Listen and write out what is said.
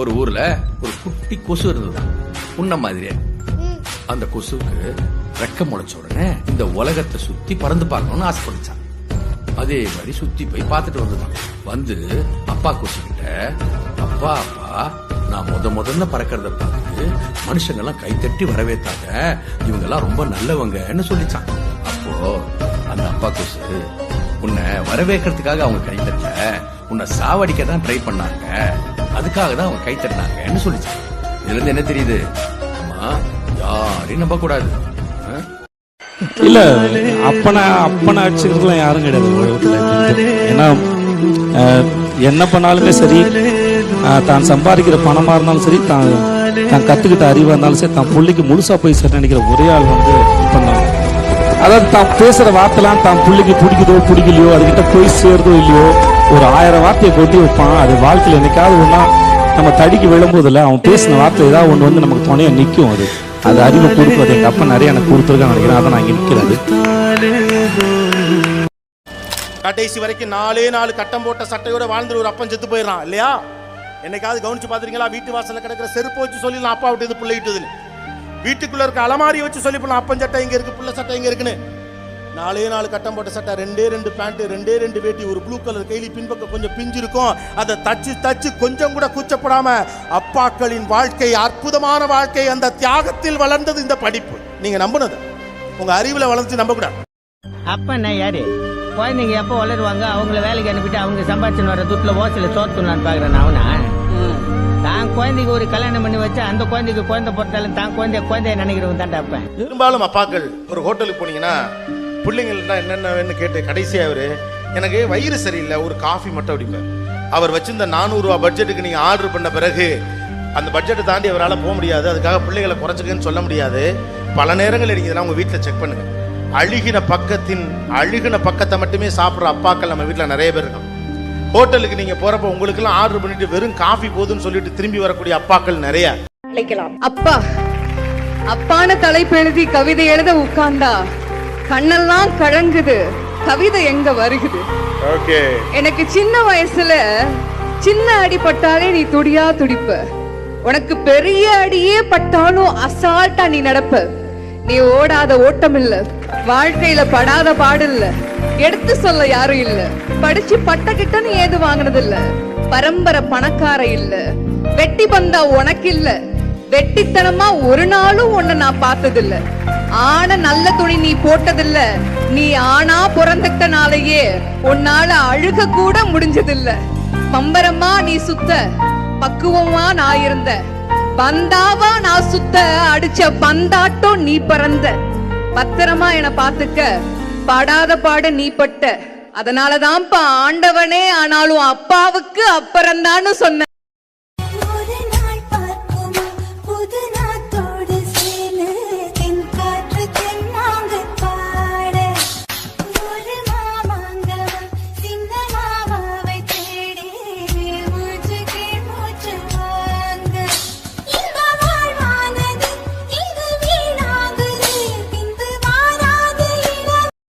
ஒரு ஊர்ல ஒரு குட்டி கொசு இருந்தது. உன்ன மாதிரியே. அந்த கொசுவுக்கு ரெக்க முளைச்ச உடனே இந்த உலகத்தை சுத்தி பறந்து பார்க்கணும்னு ஆசைப்பட்டுச்சான் அதே மாதிரி சுத்தி போய் பார்த்துட்டு வந்துதான் வந்து அப்பா கொசு கிட்ட அப்பா அப்பா நான் முத முதல்ல பறக்கிறத பார்த்து மனுஷங்கெல்லாம் கைத்தட்டி வரவேத்தாங்க இவங்க எல்லாம் ரொம்ப நல்லவங்கன்னு சொல்லிச்சான் அப்போ அந்த அப்பா கொசு உன்னை வரவேற்கிறதுக்காக அவங்க கை தட்ட உன்னை சாவடிக்க தான் ட்ரை பண்ணாங்க. அதுக்காக தான் அவங்க கை தட்டினாங்கன்னு சொல்லிச்சு. இதுல இருந்து என்ன தெரியுது? அம்மா யாரையும் நம்ப கூடாது இல்ல அப்பனை அப்பனை அடிச்சுக்கிறதுலாம் யாரும் கிடையாது உலகத்துல. ஏன்னா என்ன பண்ணாலுமே சரி தான் சம்பாதிக்கிற பணமா இருந்தாலும் சரி தான் தான் கத்துக்கிட்ட அறிவா இருந்தாலும் சரி தான் பிள்ளைக்கு முழுசா போய் சரி நினைக்கிற ஒரே ஆள் வந்து பண்ணாங்க அதாவது தான் பேசுற வார்த்தைலாம் தான் பிள்ளைக்கு பிடிக்குதோ பிடிக்கலையோ அதுகிட்ட போய் சேருதோ இல்லையோ ஒரு ஆயிரம் வார்த்தையை கொட்டி வைப்பான். அது வாழ்க்கையில் என்னைக்காவது ஒன்றா நம்ம தடிக்கு விழும்போதில்ல அவன் பேசின வார்த்தை ஏதாவது ஒன்று வந்து நமக்கு துணையாக நிற்கும் அது. அது அறிவை கொடுக்குறது எங்கள் அப்பா நிறைய எனக்கு கொடுத்துருக்கான்னு நினைக்கிறேன். அதை நான் நிற்கிறது கடைசி வரைக்கும் நாலே நாலு கட்டம் போட்ட சட்டையோட வாழ்ந்து ஒரு அப்பன் செத்து போயிடறான் இல்லையா? என்னைக்காவது கவனிச்சு பார்த்துருக்கீங்களா? வீட்டு வாசல்ல கிடக்கிற செருப்பு வச்சு சொல்லிடலாம் அப்பா இது பிள்ளை விட்டுதுன்னு. வீட்டுக்குள்ள இருக்க அலமாரி வச்சு சொல்லி போலாம் அப்பன் சட்டை இங்க இருக்கு பிள்ளை சட்டை இங்க இருக்குன்னு. நாலே நாலு கட்டம் போட்ட சட்டை ரெண்டே ரெண்டு பேண்ட் ரெண்டே ரெண்டு வேட்டி ஒரு ப்ளூ கலர் கைலி பின்பக்கம் கொஞ்சம் பிஞ்சு இருக்கும் அதை தச்சு தச்சு கொஞ்சம் கூட கூச்சப்படாம அப்பாக்களின் வாழ்க்கை அற்புதமான வாழ்க்கை அந்த தியாகத்தில் வளர்ந்தது இந்த படிப்பு. நீங்க நம்புனது? உங்க அறிவுல வளர்ந்து நம்ப கூடாது அப்பன்னா யாரு? குழந்தைங்க எப்போ வளருவாங்க? அவங்கள வேலைக்கு அனுப்பிட்டு அவங்க சம்பாதிச்சு வர துட்டுல ஓசையில சோத்துலான்னு பாக்குறேன் அவனா. தான் குழந்தைக்கு ஒரு கல்யாணம் பண்ணி வச்சா அந்த குழந்தைக்கு குழந்தை பொறுத்தாலும் தான் குழந்தைய குழந்தைய நினைக்கிறவங்க அப்பன் பெரும்பாலும் அப்பாக்கள் ஒரு ஹோட்டலுக்கு போனீங்கன்னா பிள்ளைங்கள்ட்ட என்னென்ன வேணும்னு கேட்டு கடைசியாக அவர் எனக்கு வயிறு சரியில்லை ஒரு காஃபி மட்டும் அடிப்பார் அவர் வச்சிருந்த நானூறுரூவா பட்ஜெட்டுக்கு நீங்கள் ஆர்டர் பண்ண பிறகு அந்த பட்ஜெட்டை தாண்டி அவரால் போக முடியாது. அதுக்காக பிள்ளைகளை குறைச்சிக்கன்னு சொல்ல முடியாது. பல நேரங்கள் நீங்க இதெல்லாம் வீட்டில் செக் பண்ணுங்கள் அழுகின பக்கத்தின் அழுகின பக்கத்தை மட்டுமே சாப்பிட்ற அப்பாக்கள் நம்ம வீட்டில் நிறைய பேர் இருக்கான் ஹோட்டலுக்கு நீங்கள் போகிறப்ப உங்களுக்கெல்லாம் ஆர்டர் பண்ணிட்டு வெறும் காஃபி போதுன்னு சொல்லிட்டு திரும்பி வரக்கூடிய அப்பாக்கள் நிறைய. அப்பா அப்பான தலைப்பு எழுதி கவிதை எழுத உட்கார்ந்தா கண்ணெல்லாம் கழங்குது கவிதை எங்க வருகுது? ஓகே. எனக்கு சின்ன வயசுல சின்ன அடி பட்டாலே நீ துடியா துடிப்ப. உனக்கு பெரிய அடியே பட்டாலும் அசால்ட்டா நீ நடப்ப. நீ ஓடாத ஓட்டம் இல்ல. வாழ்க்கையில படாத பாடு இல்ல. எடுத்து சொல்ல யாரும் இல்ல. படிச்சு பட்ட கிட்ட நீ ஏது வாங்கினது இல்ல பரம்பரை பணக்கார இல்ல. வெட்டி பந்தா உனக்கு இல்ல. வெட்டித்தனமா ஒரு நாளும் உன்னை நான் பார்த்ததில்ல. ஆன நல்ல துணி நீ போட்டதில்ல. நீ ஆனா பிறந்துட்டனாலேயே உன்னால அழுக கூட முடிஞ்சதில்ல. பம்பரமா நீ சுத்த பக்குவமா நான் இருந்த. பந்தாவா நான் சுத்த அடிச்ச பந்தாட்டம் நீ பறந்த. பத்திரமா என பாத்துக்க படாத பாடு நீ பட்ட. அதனாலதான்ப்பா ஆண்டவனே ஆனாலும் அப்பாவுக்கு அப்பறந்தான்னு சொன்ன.